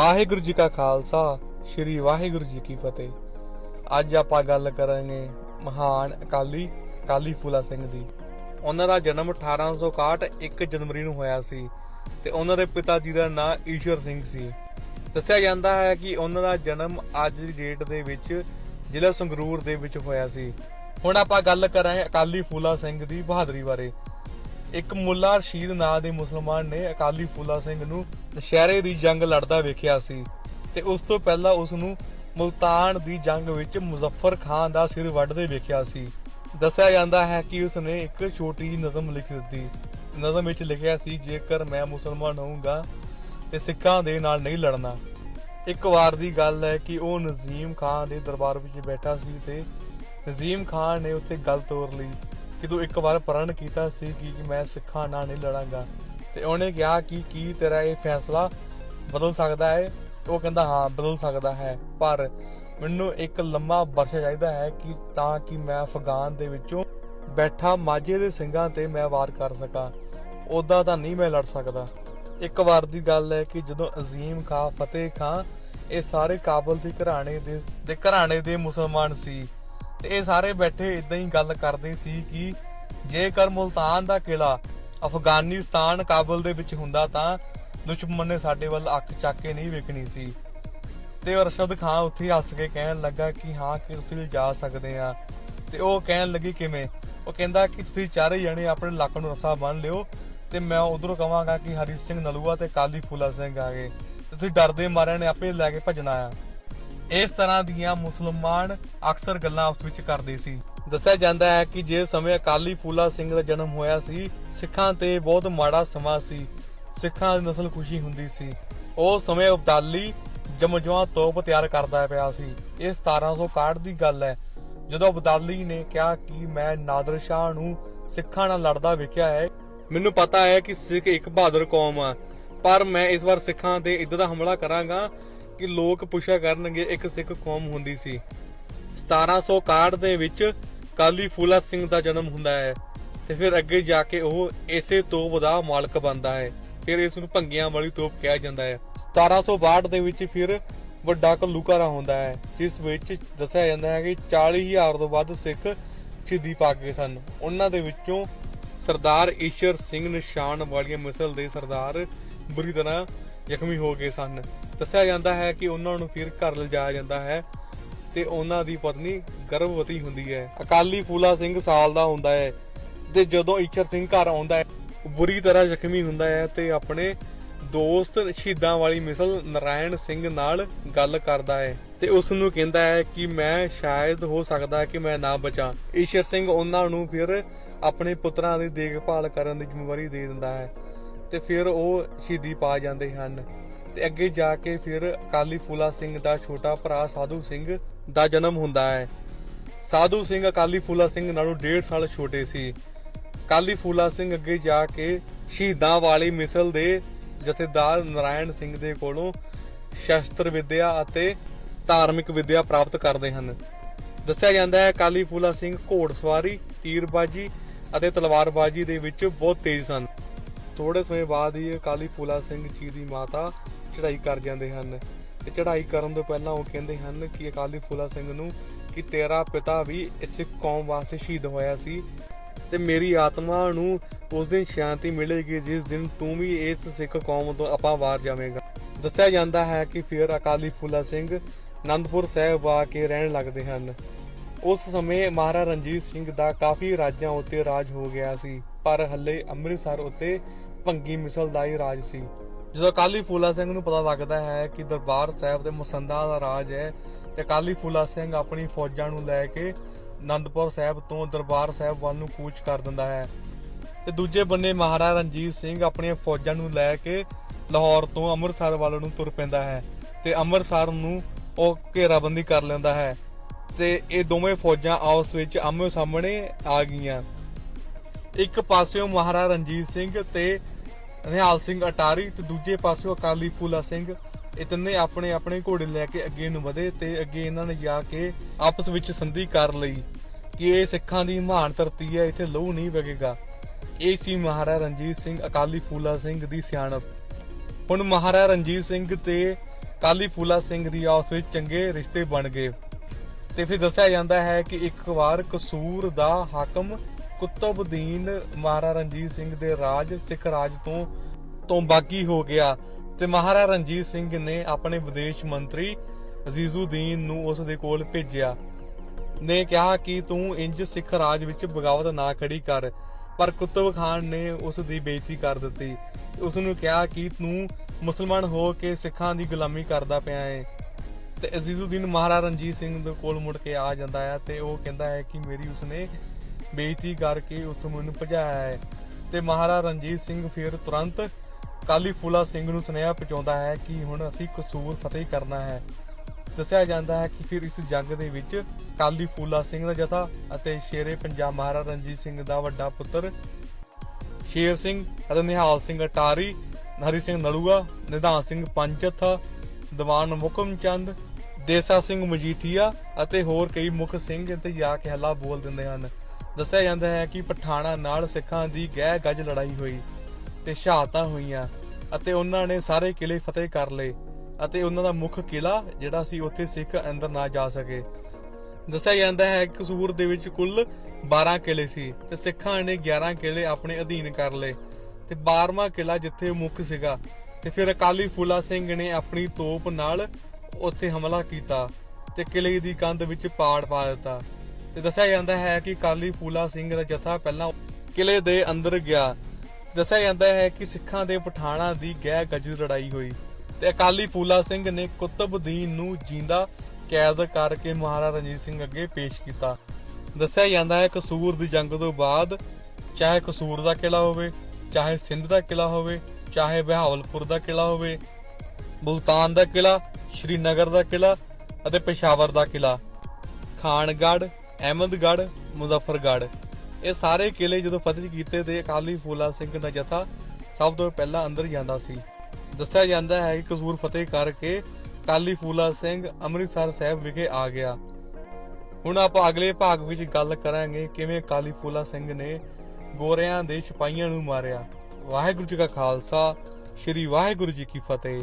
ਵਾਹਿਗੁਰੂ ਜੀ ਕਾ ਖਾਲਸਾ, ਸ੍ਰੀ ਵਾਹਿਗੁਰੂ ਜੀ ਕੀ ਫਤਿਹ। ਅੱਜ ਆਪਾਂ ਗੱਲ ਕਰਾਂਗੇ ਮਹਾਨ ਅਕਾਲੀ ਅਕਾਲੀ ਫੂਲਾ ਸਿੰਘ ਦੀ। ਉਹਨਾਂ ਦਾ ਜਨਮ 1861 1 ਜਨਵਰੀ ਨੂੰ ਹੋਇਆ ਸੀ ਤੇ ਉਹਨਾਂ ਦੇ ਪਿਤਾ ਜੀ ਦਾ ਨਾਂ ਈਸ਼ਵਰ ਸਿੰਘ ਸੀ। ਦੱਸਿਆ ਜਾਂਦਾ ਹੈ ਕਿ ਉਹਨਾਂ ਦਾ ਜਨਮ ਅੱਜ ਦੀ ਡੇਟ ਦੇ ਵਿੱਚ ਜ਼ਿਲ੍ਹਾ ਸੰਗਰੂਰ ਦੇ ਵਿੱਚ ਹੋਇਆ ਸੀ। ਹੁਣ ਆਪਾਂ ਗੱਲ ਕਰਾਂਗੇ ਅਕਾਲੀ ਫੂਲਾ ਸਿੰਘ ਦੀ ਬਹਾਦਰੀ ਬਾਰੇ। ਇੱਕ ਮੁੱਲਾ ਰਸ਼ੀਦ ਨਾਂ ਦੇ ਮੁਸਲਮਾਨ ਨੇ ਅਕਾਲੀ ਫੂਲਾ ਸਿੰਘ ਨੂੰ ਦੁਸ਼ਹਿਰੇ ਦੀ ਜੰਗ ਲੜਦਾ ਵੇਖਿਆ ਸੀ ਤੇ ਉਸ ਤੋਂ ਪਹਿਲਾਂ ਉਸ ਨੂੰ ਮੁਲਤਾਨ ਦੀ ਜੰਗ ਵਿੱਚ ਮੁਜ਼ੱਫਰ ਖਾਨ ਦਾ ਸਿਰ ਵੱਢਦੇ ਵੇਖਿਆ ਸੀ। ਦੱਸਿਆ ਜਾਂਦਾ ਹੈ ਕਿ ਉਸ ਨੇ ਇੱਕ ਛੋਟੀ ਜਿਹੀ ਨਜ਼ਮ ਲਿਖ ਦਿੱਤੀ। ਨਜ਼ਮ ਵਿੱਚ ਲਿਖਿਆ ਸੀ, ਜੇਕਰ ਮੈਂ ਮੁਸਲਮਾਨ ਹੋਊਂਗਾ ਤੇ ਸਿੱਖਾਂ ਦੇ ਨਾਲ ਨਹੀਂ ਲੜਨਾ। ਇੱਕ ਵਾਰ ਦੀ ਗੱਲ ਹੈ ਕਿ ਉਹ ਨਜ਼ੀਮ ਖਾਨ ਦੇ ਦਰਬਾਰ ਵਿੱਚ ਬੈਠਾ ਸੀ ਤੇ ਨਜ਼ੀਮ ਖਾਨ ਨੇ ਉੱਥੇ ਗੱਲ ਤੋਰ ਲਈ। ਕਿ ਤੂੰ ਇੱਕ ਵਾਰ ਪ੍ਰਣ ਕੀਤਾ ਸੀ ਕਿ ਮੈਂ ਸਿੱਖਾਂ ਨਾਲ ਨਹੀਂ ਲੜਾਂਗਾ, ਤੇ ਉਹਨੇ ਕਿਹਾ ਕਿ ਕੀ ਤੇਰਾ ਇਹ ਫੈਸਲਾ ਬਦਲ ਸਕਦਾ ਹੈ? ਉਹ ਕਹਿੰਦਾ, ਹਾਂ, ਬਦਲ ਸਕਦਾ ਹੈ, ਪਰ ਮੈਨੂੰ ਇੱਕ ਲੰਮਾ ਵਰਸ਼ਾ ਚਾਹੀਦਾ ਹੈ ਕਿ ਤਾਂ ਕਿ ਮੈਂ ਅਫਗਾਨ ਦੇ ਵਿੱਚੋਂ ਬੈਠਾ ਮਾਝੇ ਦੇ ਸਿੰਘਾਂ ਤੇ ਮੈਂ ਵਾਰ ਕਰ ਸਕਾਂ ਉਦਾਂ ਤਾਂ ਨਹੀਂ ਮੈਂ ਲੜ ਸਕਦਾ। ਇੱਕ ਵਾਰ ਦੀ ਗੱਲ ਹੈ ਕਿ ਜਦੋਂ ਅਜ਼ੀਮ ਖਾਂ, ਫਤਿਹ ਖਾਂ, ਇਹ ਸਾਰੇ ਕਾਬਲ ਦੇ ਘਰਾਣੇ ਦੇ ਦੇ ਘਰਾਣੇ ਦੇ ਮੁਸਲਮਾਨ ਸੀ ਤੇ ਇਹ ਸਾਰੇ ਬੈਠੇ ਇਦਾਂ ਹੀ ਗੱਲ ਕਰਦੇ ਸੀ ਕਿ ਜੇਕਰ ਮੁਲਤਾਨ ਦਾ ਕਿਲਾ ਅਫਗਾਨਿਸਤਾਨ ਕਾਬਲ ਦੇ ਵਿੱਚ ਹੁੰਦਾ ਤਾਂ ਦੁਸ਼ਮਣ ਨੇ ਸਾਡੇ ਵੱਲ ਅੱਖ ਚੱਕ ਕੇ ਨਹੀਂ ਵੇਖਣੀ ਸੀ। ਤੇ ਅਰਸ਼ਦ ਖਾਨ ਉੱਥੇ ਹੱਸ ਕੇ ਕਹਿਣ ਲੱਗਾ ਕਿ ਹਾਂ ਕਿ ਤੁਸੀਂ ਜਾ ਸਕਦੇ ਆ ਤੇ ਉਹ ਕਹਿਣ ਲੱਗੀ ਕਿਵੇਂ? ਉਹ ਕਹਿੰਦਾ ਕਿ ਤੁਸੀਂ ਚਾਰੇ ਜਣੇ ਆਪਣੇ ਲੱਕ ਨੂੰ ਰੱਸਾ ਬੰਨ ਲਿਓ ਤੇ ਮੈਂ ਉਧਰੋਂ ਕਵਾਂਗਾ ਕਿ ਹਰੀ ਸਿੰਘ ਨਲੂਆ ਤੇ ਕਾਲੀ ਫੂਲਾ ਸਿੰਘ ਆ ਗਏ। ਤੁਸੀਂ ਡਰਦੇ ਮਾਰਿਆਂ ਨੇ ਆਪੇ ਲੈ ਕੇ ਭੱਜਣਾ ਆ। ਇਸ ਤਰ੍ਹਾਂ ਦੀਆਂ ਮੁਸਲਮਾਨ ਅਕਸਰ ਗੱਲਾਂ ਆਪਸ ਵਿੱਚ ਕਰਦੇ ਸੀ। ਦੱਸਿਆ ਜਾਂਦਾ ਹੈ ਕਿ ਜੇ ਸਮੇਂ ਅਕਾਲੀ ਫੂਲਾ ਸਿੰਘ ਦਾ ਜਨਮ ਹੋਇਆ ਸੀ, ਸਿੱਖਾਂ ਤੇ ਬਹੁਤ ਮਾੜਾ ਸਮਾਂ ਸੀ। ਸਿੱਖਾਂ ਦੀ ਨਸਲ ਖੁਸ਼ੀ ਹੁੰਦੀ ਸੀ। ਉਹ ਸਮੇਂ ਅਬਦਾਲੀ ਜਮਜਵਾ ਤੋਪ ਤਿਆਰ ਕਰਦਾ ਪਿਆ ਸੀ। ਇਹ 1761 ਦੀ ਗੱਲ ਹੈ। ਜਦੋਂ ਅਬਦਾਲੀ ਨੇ ਕਿਹਾ ਕਿ ਮੈਂ ਨਾਦਰ ਸ਼ਾਹ ਨੂੰ ਸਿੱਖਾਂ ਨਾਲ ਲੜਦਾ ਵੇਖਿਆ ਹੈ, ਮੈਨੂੰ ਪਤਾ ਹੈ ਕਿ ਸਿੱਖ ਇੱਕ ਬਹਾਦਰ ਕੌਮ ਆ। ਪਰ ਮੈਂ ਇਸ ਵਾਰ ਸਿੱਖਾਂ ਤੇ ਇਦਾਂ ਦਾ ਹਮਲਾ ਕਰਾਂਗਾ। ਕਿ ਲੋਕ ਪੁੱਛਿਆ ਕਰਨਗੇ, ਇੱਕ ਸਿੱਖ ਕੌਮ ਹੁੰਦੀ ਸੀ। 1761 ਦੇ ਵਿੱਚ ਕਾਲੀ ਫੂਲਾ ਸਿੰਘ ਦਾ ਜਨਮ ਹੁੰਦਾ ਹੈ ਤੇ ਫਿਰ ਅੱਗੇ ਜਾ ਕੇ ਉਹ ਇਸੇ ਤੋਪ ਦਾ ਮਾਲਕ ਬਣਦਾ ਹੈ। ਫਿਰ ਇਸ ਨੂੰ ਭੰਗੀਆਂ ਵਾਲੀ ਤੋਪ ਕਿਹਾ ਜਾਂਦਾ ਹੈ। 1762 ਦੇ ਵਿੱਚ ਫਿਰ ਵੱਡਾ ਘੱਲੂਘਾਰਾ ਹੁੰਦਾ ਹੈ, ਜਿਸ ਵਿੱਚ ਦੱਸਿਆ ਜਾਂਦਾ ਹੈ ਕਿ 40000 ਤੋਂ ਵੱਧ ਸਿੱਖ ਸ਼ਹੀਦੀ ਪਾ ਗਏ ਸਨ। ਉਹਨਾਂ ਦੇ ਵਿੱਚੋਂ ਸਰਦਾਰ ਈਸ਼ਰ ਸਿੰਘ ਨਿਸ਼ਾਨ ਵਾਲੀਆਂ ਮਿਸਲ ਦੇ ਸਰਦਾਰ ਬੁਰੀ ਤਰ੍ਹਾਂ ਜ਼ਖਮੀ ਹੋ ਗਏ ਸਨ। ਦੱਸਿਆ ਜਾਂਦਾ ਹੈ ਕਿ ਉਹਨਾਂ ਨੂੰ ਫਿਰ ਘਰ ਲਿਜਾਇਆ ਜਾਂਦਾ ਹੈ ਤੇ ਉਹਨਾਂ ਦੀ ਪਤਨੀ ਗਰਭਵਤੀ ਹੁੰਦੀ ਹੈ। ਅਕਾਲੀ ਫੂਲਾ ਸਿੰਘ ਸਾਲ ਦਾ ਹੁੰਦਾ ਹੈ ਤੇ ਜਦੋਂ ਈਸ਼ਰ ਸਿੰਘ ਘਰ ਆਉਂਦਾ ਹੈ, ਬੁਰੀ ਤਰ੍ਹਾਂ ਜ਼ਖਮੀ ਹੁੰਦਾ ਹੈ ਤੇ ਆਪਣੇ ਦੋਸਤ ਸ਼ਹੀਦਾਂ ਵਾਲੀ ਮਿਸਲ ਨਰਾਇਣ ਸਿੰਘ ਨਾਲ ਗੱਲ ਕਰਦਾ ਹੈ ਤੇ ਉਸ ਨੂੰ ਕਹਿੰਦਾ ਹੈ ਕਿ ਮੈਂ ਸ਼ਾਇਦ ਹੋ ਸਕਦਾ ਕਿ ਮੈਂ ਨਾ ਬਚਾਂ। ਈਸ਼ਰ ਸਿੰਘ ਉਹਨਾਂ ਨੂੰ ਫਿਰ ਆਪਣੇ ਪੁੱਤਰਾਂ ਦੀ ਦੇਖਭਾਲ ਕਰਨ ਦੀ ਜ਼ਿੰਮੇਵਾਰੀ ਦੇ ਦਿੰਦਾ ਹੈ। ਤੇ ਫਿਰ ਉਹ ਸ਼ਹੀਦੀ ਪਾ ਜਾਂਦੇ ਹਨ। ਤੇ ਅੱਗੇ ਜਾ ਕੇ ਫਿਰ ਅਕਾਲੀ ਫੂਲਾ ਸਿੰਘ ਦਾ ਛੋਟਾ ਭਰਾ ਸਾਧੂ ਸਿੰਘ ਦਾ ਜਨਮ ਹੁੰਦਾ ਹੈ। ਸਾਧੂ ਸਿੰਘ ਅਕਾਲੀ ਫੂਲਾ ਸਿੰਘ ਨਾਲੋਂ 1.5 ਸਾਲ ਛੋਟੇ ਸੀ। ਕਾਲੀ ਫੂਲਾ ਸਿੰਘ ਅੱਗੇ ਜਾ ਕੇ ਸ਼ਹੀਦਾਂ ਵਾਲੀ ਮਿਸਲ ਦੇ ਜਥੇਦਾਰ ਨਰਾਇਣ ਸਿੰਘ ਦੇ ਕੋਲੋਂ ਸ਼ਸਤਰ ਵਿਦਿਆ ਅਤੇ ਧਾਰਮਿਕ ਵਿਦਿਆ ਪ੍ਰਾਪਤ ਕਰਦੇ ਹਨ। ਦੱਸਿਆ ਜਾਂਦਾ ਹੈ ਕਾਲੀ ਫੂਲਾ ਸਿੰਘ ਘੋੜਸਵਾਰੀ ਤੀਰਬਾਜੀ ਅਤੇ ਤਲਵਾਰਬਾਜੀ ਦੇ ਵਿੱਚ ਬਹੁਤ ਤੇਜ਼ ਸਨ। ਥੋੜੇ ਸਮੇਂ ਬਾਅਦ ਹੀ ਅਕਾਲੀ ਫੂਲਾ ਸਿੰਘ ਜੀ ਦੀ ਮਾਤਾ ਚੜ੍ਹਾਈ ਕਰ ਜਾਂਦੇ ਹਨ। ਤੇ ਚੜ੍ਹਾਈ ਕਰਨ ਤੋਂ ਪਹਿਲਾਂ ਉਹ ਕਹਿੰਦੇ ਹਨ ਕਿ ਅਕਾਲੀ ਫੂਲਾ ਸਿੰਘ ਨੂੰ ਕਿ ਤੇਰਾ ਪਿਤਾ ਵੀ ਇਸ ਕੌਮ ਵਾਸਤੇ ਸ਼ਹੀਦ ਹੋਇਆ ਸੀ ਤੇ ਮੇਰੀ ਆਤਮਾ ਨੂੰ ਉਸ ਦਿਨ ਸ਼ਾਂਤੀ ਮਿਲੇਗੀ, ਜਿਸ ਦਿਨ ਤੂੰ ਵੀ ਇਸ ਸਿੱਖ ਕੌਮ ਤੋਂ ਆਪਾਂ ਵਾਰ ਜਾਵੇਂਗਾ। ਦੱਸਿਆ ਜਾਂਦਾ ਹੈ ਕਿ ਫਿਰ ਅਕਾਲੀ ਫੂਲਾ ਸਿੰਘ ਅਨੰਦਪੁਰ ਸਾਹਿਬ ਆ ਕੇ ਰਹਿਣ ਲੱਗਦੇ ਹਨ। ਉਸ ਸਮੇਂ ਮਹਾਰਾਜਾ ਰਣਜੀਤ ਸਿੰਘ ਦਾ ਕਾਫੀ ਰਾਜਾਂ ਉੱਤੇ ਰਾਜ ਹੋ ਗਿਆ ਸੀ, ਪਰ ਹੱਲੇ ਅੰਮ੍ਰਿਤਸਰ ਉੱਤੇ ਭੰਗੀ ਮਿਸਲ ਦਾ ਹੀ ਰਾਜ ਸੀ। ਜਦੋਂ ਕਾਲੀ ਫੂਲਾ ਸਿੰਘ ਨੂੰ ਪਤਾ ਲੱਗਦਾ ਹੈ ਕਿ ਦਰਬਾਰ ਸਾਹਿਬ ਦੇ ਮਸੰਦਾਂ ਦਾ ਰਾਜ ਹੈ ਤੇ ਕਾਲੀ ਫੂਲਾ ਸਿੰਘ ਆਪਣੀ ਫੌਜਾਂ ਨੂੰ ਲੈ ਕੇ ਆਨੰਦਪੁਰ ਸਾਹਿਬ ਤੋਂ ਦਰਬਾਰ ਸਾਹਿਬ ਵੱਲ ਨੂੰ ਕੂਚ ਕਰ ਦਿੰਦਾ ਹੈ। ਤੇ ਦੂਜੇ ਬੰਨੇ ਮਹਾਰਾਜਾ ਰਣਜੀਤ ਸਿੰਘ ਆਪਣੀਆਂ ਫੌਜਾਂ ਨੂੰ ਲੈ ਕੇ ਲਾਹੌਰ ਤੋਂ ਅੰਮ੍ਰਿਤਸਰ ਵੱਲ ਨੂੰ ਤੁਰ ਪੈਂਦਾ ਹੈ ਤੇ ਅੰਮ੍ਰਿਤਸਰ ਨੂੰ ਉਹ ਘੇਰਾਬੰਦੀ ਕਰ ਲੈਂਦਾ ਹੈ। ਤੇ ਇਹ ਦੋਵੇਂ ਫੌਜਾਂ ਆਪਸ ਵਿੱਚ ਆਮੋ ਸਾਹਮਣੇ ਆ ਗਈਆਂ। ਇੱਕ ਪਾਸਿਓਂ ਮਹਾਰਾਜਾ ਰਣਜੀਤ ਸਿੰਘ ਤੇ ਨਿਹਾਲ ਸਿੰਘ ਅਟਾਰੀ ਤੇ ਦੂਜੇ ਪਾਸਿਓਂ ਅਕਾਲੀ ਫੂਲਾ ਸਿੰਘ। ਇਹ ਤਿੰਨੇ ਆਪਣੇ ਆਪਣੇ ਘੋੜੇ ਲੈ ਕੇ ਅੱਗੇ ਨੂੰ ਵਧੇ ਤੇ ਅੱਗੇ ਇਹਨਾਂ ਨੇ ਜਾ ਕੇ ਆਪਸ ਵਿੱਚ ਸੰਧੀ ਕਰ ਲਈ ਕਿ ਇਹ ਸਿੱਖਾਂ ਦੀ ਮਹਾਨ ਧਰਤੀ ਹੈ, ਇੱਥੇ ਲਹੂ ਨਹੀਂ ਵਗੇਗਾ। ਇਹ ਸੀ ਮਹਾਰਾਜਾ ਰਣਜੀਤ ਸਿੰਘ, ਅਕਾਲੀ ਫੂਲਾ ਸਿੰਘ ਦੀ ਸਿਆਣਪ। ਹੁਣ ਮਹਾਰਾਜਾ ਰਣਜੀਤ ਸਿੰਘ ਤੇ ਅਕਾਲੀ ਫੂਲਾ ਸਿੰਘ ਦੀ ਆਪਸ ਵਿੱਚ ਚੰਗੇ ਰਿਸ਼ਤੇ ਬਣ ਗਏ। ਤੇ ਫਿਰ ਦੱਸਿਆ ਜਾਂਦਾ ਹੈ ਕਿ ਇੱਕ ਵਾਰ ਕਸੂਰ ਦਾ ਹਾਕਮ ਕੁਤਬਦੀਨ ਮਹਾਰਾਜਾ ਰਣਜੀਤ ਸਿੰਘ ਦੇ ਰਾਜ, ਸਿੱਖ ਰਾਜ ਤੋਂ ਤੋਂ ਬਾਗੀ ਹੋ ਗਿਆ ਤੇ ਮਹਾਰਾਜਾ ਰਣਜੀਤ ਸਿੰਘ ਨੇ ਆਪਣੇ ਵਿਦੇਸ਼ ਮੰਤਰੀ ਅਜ਼ੀਜ਼ੁਦੀਨ ਨੂੰ ਉਸ ਦੇ ਕੋਲ ਭੇਜਿਆ। ਨੇ ਕਿਹਾ ਕਿ ਤੂੰ ਇੰਜ ਸਿੱਖ ਰਾਜ ਵਿੱਚ ਬਗਾਵਤ ਨਾ ਖੜੀ ਕਰ, ਪਰ ਕੁਤਬ ਖਾਨ ਨੇ ਉਸ ਦੀ ਬੇਇੱਜ਼ਤੀ ਕਰ ਦਿੱਤੀ। ਉਸ ਨੂੰ ਕਿਹਾ ਕਿ ਤੂੰ ਮੁਸਲਮਾਨ ਹੋ ਕੇ ਸਿੱਖਾਂ ਦੀ ਗੁਲਾਮੀ ਕਰਦਾ ਪਿਆ ਹੈ ਤੇ ਅਜ਼ੀਜ਼ੁਦੀਨ ਮਹਾਰਾਜਾ ਰਣਜੀਤ ਸਿੰਘ ਦੇ ਕੋਲ ਮੁੜ ਕੇ ਆ ਜਾਂਦਾ ਹੈ ਤੇ ਉਹ ਕਹਿੰਦਾ ਹੈ ਕਿ ਮੇਰੀ ਉਸਨੇ ਬੇਇੱਜ਼ਤੀ ਕਰਕੇ ਉੱਥੋਂ ਮੈਨੂੰ ਭਜਾਇਆ ਹੈ। ਤੇ ਮਹਾਰਾਜਾ ਰਣਜੀਤ ਸਿੰਘ ਫਿਰ ਤੁਰੰਤ ਕਾਲੀ ਫੂਲਾ ਸਿੰਘ ਨੂੰ ਸੁਨੇਹਾ ਪਹੁੰਚਾਉਂਦਾ ਹੈ ਕਿ ਹੁਣ ਅਸੀਂ ਕਸੂਰ ਫਤਿਹ ਕਰਨਾ ਹੈ। ਦੱਸਿਆ ਜਾਂਦਾ ਹੈ ਕਿ ਫਿਰ ਇਸ ਜੰਗ ਦੇ ਵਿੱਚ ਕਾਲੀ ਫੂਲਾ ਸਿੰਘ ਦਾ ਜਥਾ ਅਤੇ ਸ਼ੇਰੇ ਪੰਜਾਬ ਮਹਾਰਾਜਾ ਰਣਜੀਤ ਸਿੰਘ ਦਾ ਵੱਡਾ ਪੁੱਤਰ ਸ਼ੇਰ ਸਿੰਘ ਅਤੇ ਨਿਹਾਲ ਸਿੰਘ ਅਟਾਰੀ, ਹਰੀ ਸਿੰਘ ਨਲੂਆ, ਨਿਧਾਨ ਸਿੰਘ ਪੰਚਥਾ, ਦੀਵਾਨ ਮੁਕਮ ਚੰਦ ਦੇਸਾ ਸਿੰਘ ਮਜੀਠੀਆ ਅਤੇ ਹੋਰ ਕਈ ਮੁੱਖ ਸਿੰਘ ਇੱਥੇ ਜਾ ਕੇ ਹੱਲਾ ਬੋਲ ਦਿੰਦੇ ਹਨ। ਦੱਸਿਆ ਜਾਂਦਾ ਹੈ ਕਿ ਪਠਾਣਾ ਨਾਲ ਸਿੱਖਾਂ ਦੀ ਗਹਿ ਗੱਜ ਲੜਾਈ ਹੋਈ ਤੇ ਸ਼ਹਾਦਤਾਂ ਹੋਈਆਂ ਅਤੇ ਉਹਨਾਂ ਨੇ ਸਾਰੇ ਕਿਲੇ ਫਤਿਹ ਕਰ ਲਏ ਅਤੇ ਉਹਨਾਂ ਦਾ ਮੁੱਖ ਕਿਲਾ ਜਿਹੜਾ ਸੀ ਉੱਥੇ ਸਿੱਖ ਅੰਦਰ ਨਾ ਜਾ ਸਕੇ। ਦੱਸਿਆ ਜਾਂਦਾ ਹੈ ਕਿ ਕਸੂਰ ਦੇ ਵਿੱਚ ਕੁੱਲ 12 ਕਿਲੇ ਸੀ ਤੇ ਸਿੱਖਾਂ ਨੇ 11 ਕਿਲੇ ਆਪਣੇ ਅਧੀਨ ਕਰ ਲਏ ਤੇ 12ਵਾਂ ਕਿਲਾ ਜਿੱਥੇ ਮੁੱਖ ਸੀਗਾ ਤੇ ਫਿਰ ਅਕਾਲੀ ਫੂਲਾ ਸਿੰਘ ਨੇ ਆਪਣੀ ਤੋਪ ਨਾਲ ਉੱਥੇ ਹਮਲਾ ਕੀਤਾ ਤੇ ਕਿਲੇ ਦੀ ਕੰਧ ਵਿੱਚ ਪਾੜ ਪਾ ਦਿੱਤਾ। ਤੇ ਦੱਸਿਆ ਜਾਂਦਾ ਹੈ ਕਿ ਕਾਲੀ ਫੂਲਾ ਸਿੰਘ ਦਾ ਜਥਾ ਪਹਿਲਾਂ ਕਿਲੇ ਦੇ ਅੰਦਰ ਗਿਆ। ਦੱਸਿਆ ਜਾਂਦਾ ਹੈ ਕਿ ਸਿੱਖਾਂ ਦੇ ਪਠਾਣਾ ਦੀ ਗਹਿ ਗੱਜ ਲੜਾਈ ਹੋਈ ਤੇ ਅਕਾਲੀ ਫੂਲਾ ਸਿੰਘ ਨੇ ਕੁਤਬਦੀਨ ਨੂੰ ਜਿੰਦਾ ਕੈਦ ਕਰਕੇ ਮਹਾਰਾਜਾ ਰਣਜੀਤ ਸਿੰਘ ਅੱਗੇ ਪੇਸ਼ ਕੀਤਾ। ਦੱਸਿਆ ਜਾਂਦਾ ਹੈ ਕਸੂਰ ਦੀ ਜੰਗ ਤੋਂ ਬਾਅਦ ਚਾਹੇ ਕਸੂਰ ਦਾ ਕਿਲਾ ਹੋਵੇ, ਚਾਹੇ ਸਿੰਧ ਦਾ ਕਿਲਾ ਹੋਵੇ, ਚਾਹੇ ਬਹਾਵਲਪੁਰ ਦਾ ਕਿਲਾ ਹੋਵੇ ਮੁਲਤਾਨ ਦਾ ਕਿਲਾ ਸ਼੍ਰੀਨਗਰ ਦਾ ਕਿਲਾ ਅਤੇ ਪੇਸ਼ਾਵਰ ਦਾ ਕਿਲਾ ਖਾਨਗੜ੍ਹ ਅਹਿਮਦਗੜ੍ਹ, ਮੁਜ਼ੱਫਰਗੜ੍ਹ। ਇਹ ਸਾਰੇ ਕਿਲੇ ਜਦੋਂ ਫਤਿਹ ਕੀਤੇ ਤੇ ਅਕਾਲੀ ਫੂਲਾ ਸਿੰਘ ਦਾ ਜਥਾ ਸਭ ਤੋਂ ਪਹਿਲਾਂ ਅੰਦਰ ਜਾਂਦਾ ਸੀ। ਦੱਸਿਆ ਜਾਂਦਾ ਹੈ ਕਿ ਕਸੂਰ ਫਤਿਹ ਕਰਕੇ ਕਾਲੀ ਫੂਲਾ ਸਿੰਘ ਅੰਮ੍ਰਿਤਸਰ ਸਾਹਿਬ ਵਿਖੇ ਆ ਗਿਆ। ਹੁਣ ਆਪਾਂ ਅਗਲੇ ਭਾਗ ਵਿੱਚ ਗੱਲ ਕਰਾਂਗੇ ਕਿਵੇਂ ਕਾਲੀ ਫੂਲਾ ਸਿੰਘ ਨੇ ਗੋਰਿਆਂ ਦੇ ਸਿਪਾਹੀਆਂ ਨੂੰ ਮਾਰਿਆ। ਵਾਹਿਗੁਰੂ ਜੀ ਕਾ ਖਾਲਸਾ, ਸ੍ਰੀ ਵਾਹਿਗੁਰੂ ਜੀ ਕੀ ਫਤਿਹ।